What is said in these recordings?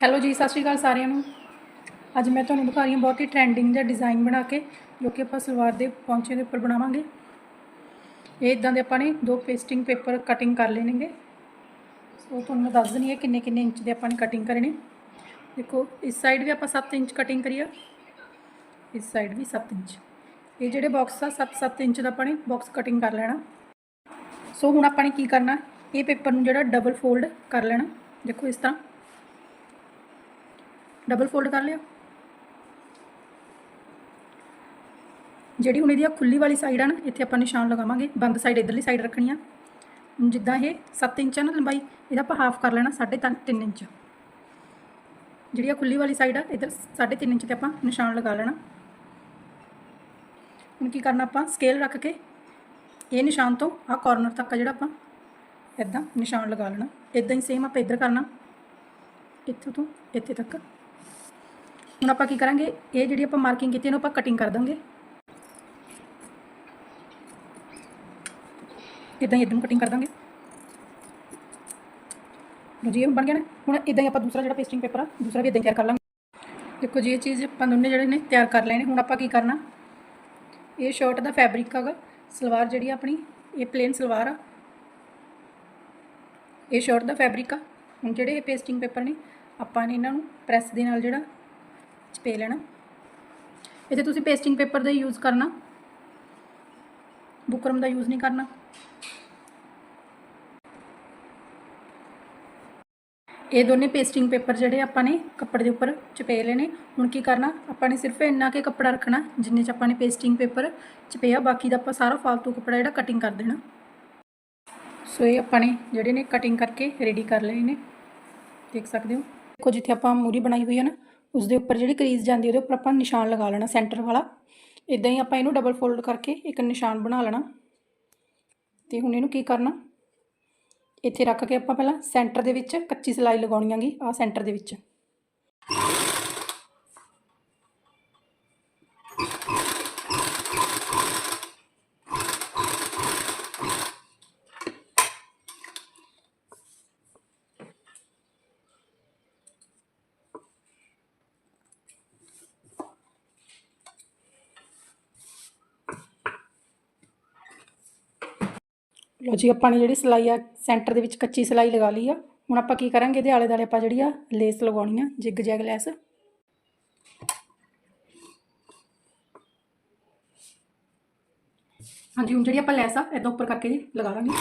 Hello ਜੀ, ਸਤਿ ਸ਼੍ਰੀ ਅਕਾਲ ਸਾਰਿਆਂ ਨੂੰ। ਅੱਜ ਮੈਂ ਤੁਹਾਨੂੰ ਦਿਖਾ ਰਹੀ ਹਾਂ ਬਹੁਤ ਹੀ ਟ੍ਰੈਂਡਿੰਗ ਜਿਹਾ ਡਿਜ਼ਾਈਨ ਬਣਾ ਕੇ, ਜੋ ਕਿ ਆਪਾਂ ਸਲਵਾਰ ਦੇ ਪੌਂਚੇ ਦੇ ਉੱਪਰ ਬਣਾਵਾਂਗੇ। ਇਹ ਇਦਾਂ ਦੇ ਆਪਾਂ ਨੇ ਦੋ ਪੇਸਟਿੰਗ ਪੇਪਰ ਕਟਿੰਗ ਕਰ ਲੈਣਗੇ ਸੋ ਤੁਹਾਨੂੰ ਮੈਂ ਦੱਸ ਦਿੰਦੀ ਹਾਂ ਕਿੰਨੇ ਕਿੰਨੇ ਇੰਚ ਦੇ ਆਪਾਂ ਨੇ ਕਟਿੰਗ ਕਰਨੀ। ਦੇਖੋ, ਇਸ ਸਾਈਡ ਵੀ ਆਪਾਂ 7 ਇੰਚ ਕਟਿੰਗ ਕਰੀ ਇਸ ਸਾਈਡ ਵੀ 7 ਇੰਚ। ਇਹ ਜਿਹੜੇ ਬਾਕਸ ਆ 7-7 ਇੰਚ ਦਾ ਆਪਾਂ ਨੇ ਬਾਕਸ ਕਟਿੰਗ ਕਰ ਲੈਣਾ। ਸੋ ਹੁਣ ਆਪਾਂ ਨੇ ਕੀ ਕਰਨਾ, ਇਹ ਪੇਪਰ ਨੂੰ ਜਿਹੜਾ ਡਬਲ ਫੋਲਡ ਕਰ ਲੈਣਾ। ਦੇਖੋ ਇਸ ਤਰ੍ਹਾਂ। ਡਬਲ ਫੋਲਡ ਕਰ ਲਿਓ। ਜਿਹੜੀ ਹੁਣ ਇਹਦੀ ਆ ਖੁੱਲੀ ਵਾਲੀ ਸਾਈਡ ਆ ਨਾ, ਇੱਥੇ ਆਪਾਂ ਨਿਸ਼ਾਨ ਲਗਾਵਾਂਗੇ। ਬੰਦ ਸਾਈਡ ਇਧਰਲੀ ਸਾਈਡ ਰੱਖਣੀ ਆ। ਜਿੱਦਾਂ ਇਹ 7 ਇੰਚ ਆ ਨਾ ਲੰਬਾਈ, ਇਹਦਾ ਆਪਾਂ ਹਾਫ ਕਰ ਲੈਣਾ 3.5 ਇੰਚ। ਜਿਹੜੀ ਆ ਖੁੱਲੀ ਵਾਲੀ ਸਾਈਡ ਆ, ਇਧਰ 3.5 ਇੰਚ ਤੇ ਆਪਾਂ ਨਿਸ਼ਾਨ ਲਗਾ ਲੈਣਾ। ਹੁਣ ਕੀ ਕਰਨਾ ਆਪਾਂ ਸਕੇਲ ਰੱਖ ਕੇ ਇਹ ਨਿਸ਼ਾਨ ਤੋਂ ਆ ਕਾਰਨਰ ਤੱਕ ਆ ਜਿਹੜਾ ਆਪਾਂ ਇਦਾਂ ਨਿਸ਼ਾਨ ਲਗਾ ਲੈਣਾ। ਇਦਾਂ ਹੀ ਸੇਮ ਆਪਾਂ ਇੱਧਰ ਕਰਨਾ। ਇੱਥੋਂ ਤੋਂ ਇੱਥੇ ਤੱਕ ਹੁਣ ਆਪਾਂ ਕੀ ਕਰਾਂਗੇ? ਇਹ ਜਿਹੜੀ ਆਪਾਂ ਮਾਰਕਿੰਗ ਕੀਤੀ, ਇਹਨੂੰ ਆਪਾਂ ਕਟਿੰਗ ਕਰ ਦਾਂਗੇ। ਇਦਾਂ ਹੀ ਇਦਾਂ ਕਟਿੰਗ ਕਰ ਦਾਂਗੇ। ਲਓ ਜੀ, ਇਹ ਬਣ ਗਿਆ ਨਾ। ਹੁਣ ਇਦਾਂ ਹੀ ਆਪਾਂ ਦੂਸਰਾ ਜਿਹੜਾ ਪੇਸਟਿੰਗ ਪੇਪਰ ਆ, ਦੂਸਰਾ ਵੀ ਇਦਾਂ ਤਿਆਰ ਕਰ ਲਾਂਗੇ। ਦੇਖੋ ਜੀ, ਇਹ ਚੀਜ਼ ਆਪਾਂ ਦੋਨੇ ਜਿਹੜੇ ਨੇ ਤਿਆਰ ਕਰ ਲਏ ਨੇ ਹੁਣ ਆਪਾਂ ਕੀ ਕਰਨਾ? ਇਹ ਸ਼ਰਟ ਦਾ ਫੈਬਰਿਕ ਹੈਗਾ। ਸਲਵਾਰ ਜਿਹੜੀ ਆਪਣੀ, ਇਹ ਪਲੇਨ ਸਲਵਾਰ ਆ। ਇਹ ਸ਼ਰਟ ਦਾ ਫੈਬਰਿਕ ਆ। ਹੁਣ ਜਿਹੜੇ ਇਹ ਪੇਸਟਿੰਗ ਪੇਪਰ ਨੇ, ਆਪਾਂ ਨੇ ਇਹਨਾਂ ਨੂੰ ਪ੍ਰੈਸ ਦੇ ਨਾਲ ਜਿਹੜਾ ਚਪੇ ਲੈਣਾ। ਇੱਥੇ ਤੁਸੀਂ ਪੇਸਟਿੰਗ ਪੇਪਰ ਦਾ ਯੂਜ਼ ਕਰਨਾ। ਬੁਕਰਮ ਦਾ ਯੂਜ਼ ਨਹੀਂ ਕਰਨਾ। ਇਹ ਦੋਨੇ ਪੇਸਟਿੰਗ ਪੇਪਰ ਜਿਹੜੇ ਆਪਾਂ ਨੇ ਕੱਪੜੇ ਦੇ ਉੱਪਰ ਚਪੇ ਲੈਣੇ ਹੁਣ ਕੀ ਕਰਨਾ, ਆਪਾਂ ਨੇ ਸਿਰਫ ਇੰਨਾ ਕੇ ਕੱਪੜਾ ਰੱਖਣਾ ਜਿੰਨੇ ਚ ਆਪਾਂ ਨੇ ਪੇਸਟਿੰਗ ਪੇਪਰ ਚਪਿਆ, ਬਾਕੀ ਦਾ ਆਪਾਂ ਸਾਰਾ ਫालतू ਕੱਪੜਾ ਜਿਹੜਾ ਕਟਿੰਗ ਕਰ ਦੇਣਾ। ਸੋ ਇਹ ਆਪਾਂ ਨੇ ਜਿਹੜੇ ਨੇ ਕਟਿੰਗ ਕਰਕੇ ਰੈਡੀ ਕਰ ਲਏ ਨੇ। ਦੇਖ ਸਕਦੇ ਹੋ। ਦੇਖੋ ਜਿੱਥੇ ਆਪਾਂ ਮੂਰੀ ਬਣਾਈ ਹੋਈ ਹੈ ਨਾ ਉਸ ਦੇ ਉੱਪਰ ਜਿਹੜੀ ਕਰੀਜ਼ ਜਾਂਦੀ ਉਹਦੇ ਉੱਪਰ ਆਪਾਂ ਨਿਸ਼ਾਨ ਲਗਾ ਲੈਣਾ ਸੈਂਟਰ ਵਾਲਾ। ਇਦਾਂ ਹੀ ਆਪਾਂ ਇਹਨੂੰ ਡਬਲ ਫੋਲਡ ਕਰਕੇ ਇੱਕ ਨਿਸ਼ਾਨ ਬਣਾ ਲੈਣਾ। ਤੇ ਹੁਣ ਇਹਨੂੰ ਕੀ ਕਰਨਾ? ਇੱਥੇ ਰੱਖ ਕੇ ਆਪਾਂ ਪਹਿਲਾਂ ਸੈਂਟਰ ਦੇ ਵਿੱਚ ਕੱਚੀ ਸਿਲਾਈ ਲਗਾਉਣੀ ਆਂਗੀ ਆ ਸੈਂਟਰ ਦੇ ਵਿੱਚ। ਲੋ ਜੀ, ਆਪਾਂ ਨੇ ਜਿਹੜੀ ਸਿਲਾਈ ਆ, ਸੈਂਟਰ ਦੇ ਵਿੱਚ ਕੱਚੀ ਸਿਲਾਈ ਲਗਾ ਲਈ ਆ। ਹੁਣ ਆਪਾਂ ਕੀ ਕਰਾਂਗੇ, ਇਹਦੇ ਆਲੇ ਦਾਲੇ ਆਪਾਂ ਜਿਹੜੀ ਆ, ਲੇਸ ਲਗਾਉਣੀ ਆ, ਜਿਗ ਜੈਗ ਲੈਸ। ਹਾਂਜੀ, ਹੁਣ ਜਿਹੜੀ ਆਪਾਂ ਲੈਸ ਆ ਇਦਾਂ ਉੱਪਰ ਕਰਕੇ ਜੀ ਲਗਾ ਲਾਂਗੇ।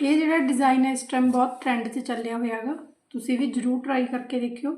ਇਹ ਜਿਹੜਾ ਡਿਜ਼ਾਈਨ ਹੈ ਇਸ ਟਾਈਮ ਬਹੁਤ ਟ੍ਰੈਂਡ 'ਚ ਚੱਲਿਆ ਹੋਇਆ ਹੈਗਾ। ਤੁਸੀਂ ਵੀ ਜਰੂਰ ਟਰਾਈ ਕਰਕੇ ਦੇਖਿਓ।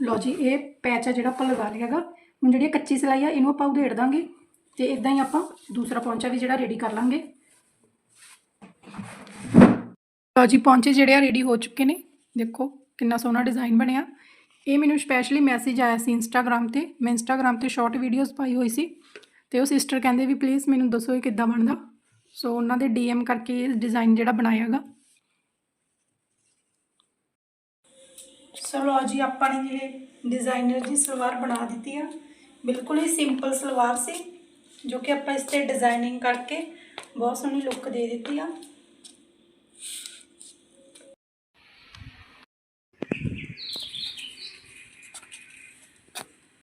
ਲਓ ਜੀ, ਇਹ ਪੈਚ ਆ ਜਿਹੜਾ ਆਪਾਂ ਲਗਾ ਲਿਆ ਹੈਗਾ। ਹੁਣ ਜਿਹੜੀ ਕੱਚੀ ਸਿਲਾਈ ਆ, ਇਹਨੂੰ ਆਪਾਂ ਉਧੇੜ ਦਾਂਗੇ ਤੇ ਇਦਾਂ ਹੀ ਆਪਾਂ ਦੂਸਰਾ ਪੌਂਚਾ ਵੀ ਜਿਹੜਾ ਰੈਡੀ ਕਰ ਲਾਂਗੇ। ਲਓ ਜੀ, ਪੌਂਚੇ ਜਿਹੜੇ ਆ ਰੈਡੀ ਹੋ ਚੁੱਕੇ ਨੇ। ਦੇਖੋ ਕਿੰਨਾ ਸੋਹਣਾ ਡਿਜ਼ਾਈਨ ਬਣਿਆ। ਇਹ ਮੈਨੂੰ ਸਪੈਸ਼ਲੀ ਮੈਸੇਜ ਆਇਆ ਸੀ ਇੰਸਟਾਗ੍ਰam ਤੇ। ਮੈਂ ਇੰਸਟਾਗ੍ਰam ਤੇ ਸ਼ਾਰਟ ਵੀਡੀਓਜ਼ ਪਾਈ ਹੋਈ ਸੀ ਤੇ ਉਹ ਸਿਸਟਰ ਕਹਿੰਦੇ ਵੀ ਪਲੀਜ਼ ਮੈਨੂੰ ਦੱਸੋ ਇਹ ਕਿੱਦਾਂ ਬਣਦਾ? ਸੋ ਉਹਨਾਂ ਦੇ ਡੀਐਮ ਕਰਕੇ ਇਹ ਡਿਜ਼ਾਈਨ ਜਿਹੜਾ ਬਣਾਇਆ ਹੈਗਾ ਚਲੋ ਜੀ, ਆਪਾਂ ਨੇ ਜਿਹੜੇ ਡਿਜ਼ਾਈਨਰ ਦੀ ਸਲਵਾਰ ਬਣਾ ਦਿੱਤੀ ਆ। ਬਿਲਕੁਲ ਹੀ ਸਿੰਪਲ ਸਲਵਾਰ ਸੀ, ਜੋ ਕਿ ਆਪਾਂ ਇਸ ਤੇ ਡਿਜ਼ਾਈਨਿੰਗ ਕਰਕੇ ਬਹੁਤ ਸੋਹਣੀ ਲੁੱਕ ਦੇ ਦਿੱਤੀ ਆ।